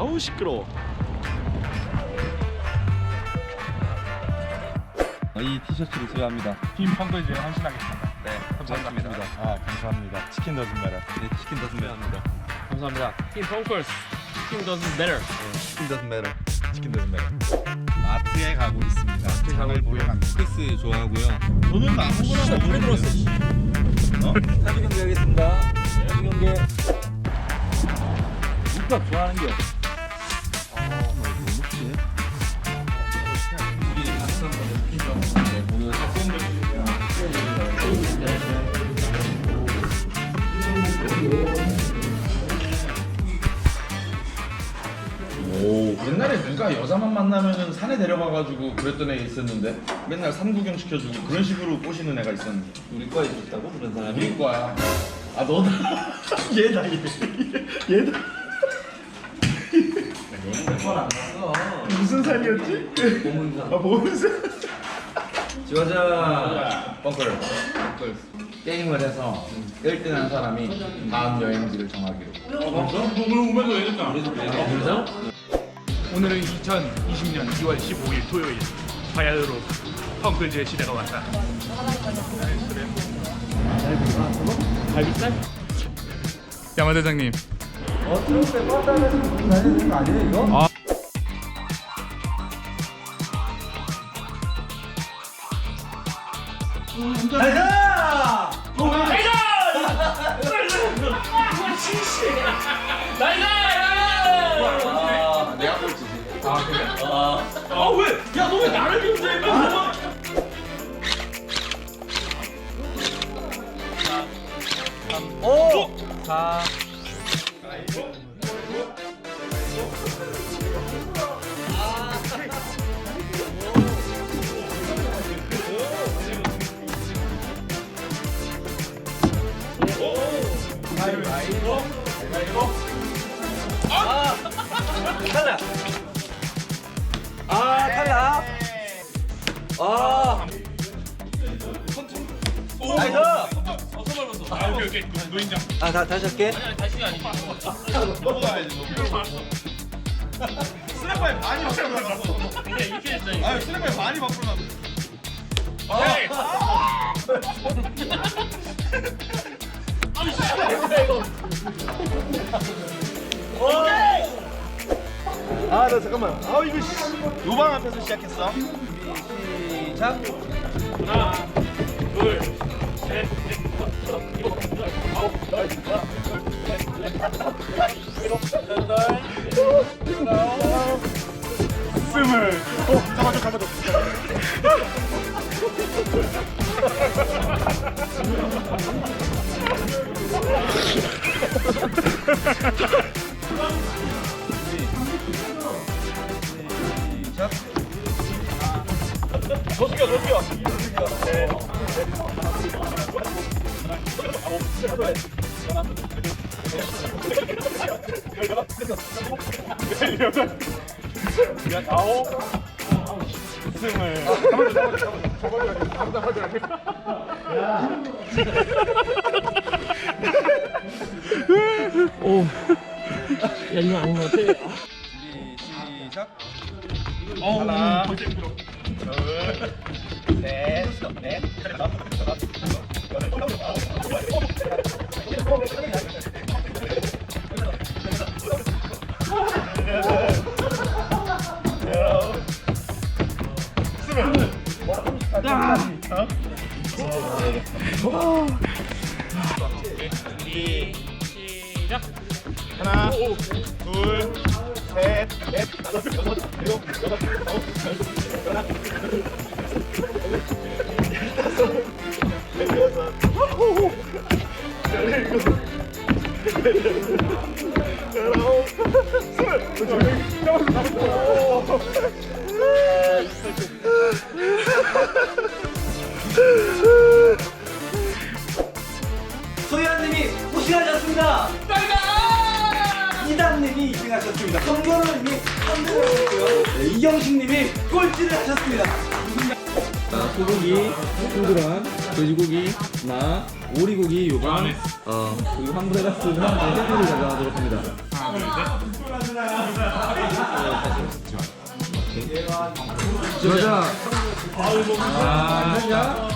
아우 시끄러워. 이 티셔츠를 소유합니다. 팀 펑크즈에 헌신하겠습니다. 네, 감사합니다. 아 감사합니다. 치킨 더즌 메라. 네, 치킨 더슨 매합니다. 감사합니다. Team Punkers. Team doesn't matter. 치킨 더슨 매러. 치킨 더즌 메라. 마트에 가고 있습니다. 마트에 가고 있고요. 스페이스 좋아하고요. 저는 아무거나 먹으면 들었어. 사주 경기 하겠습니다. 사주 경기. 육각 좋아하는 게. 오, 여자만 만나면은 산에 데려가가지고 그랬던 애 있었는데 맨날 산구경 시켜주고 그런 식으로 꼬시는 애가 있었는데 우리 과에 있었다고 그런 사람이? 우리 과야. 아 너다. 얘다 얘. 얘다. 무슨 산이었지? 고문사. 아 보면서. 지화자. 벙커를. 게임을 해서 1등한 사람이 다음 여행지를 정하기로. 그래서? 오늘은 2020년 2월 15일 토요일 화야흐로 펑크즈의 시대가 왔다. 갈비살? 양화 대장님. 어, 빠따면서 무슨 다녀야 되는 거 아니에요, 이거? 아, 4 아, 탈락. 아 탈락. 아, 아 오케이 오케이 노인장. 아, 다, 다시 할게. 스냅바에 많이 바꾸려 놨어. 근데 이렇게 했잖아. 아 스냅바에 많이 바꾸려 놨어. 아, 나 잠깐만. 아, 이거 씨. 요방 앞에서 시작했어. 시작. 하나, 스물. 어 잡아줘 잡아줘. 야 이거 아닌 것 같아. 시작. 하나. 시작. 하나, 둘, 셋, 넷, 다섯, 여섯, 일곱, 여덟, 아홉, 열, 열하나, 소희아님이 하셨습니다. 성경호님이 3등하셨고요. 네, 이경식님이 꼴찌를 하셨습니다. 자, 소고기, 싱그란 돼지고기, 나, 오리고기 요강, 어, 그리고 황브레가스는 세트를 가져가도록 합니다. 여자. 아, 여자.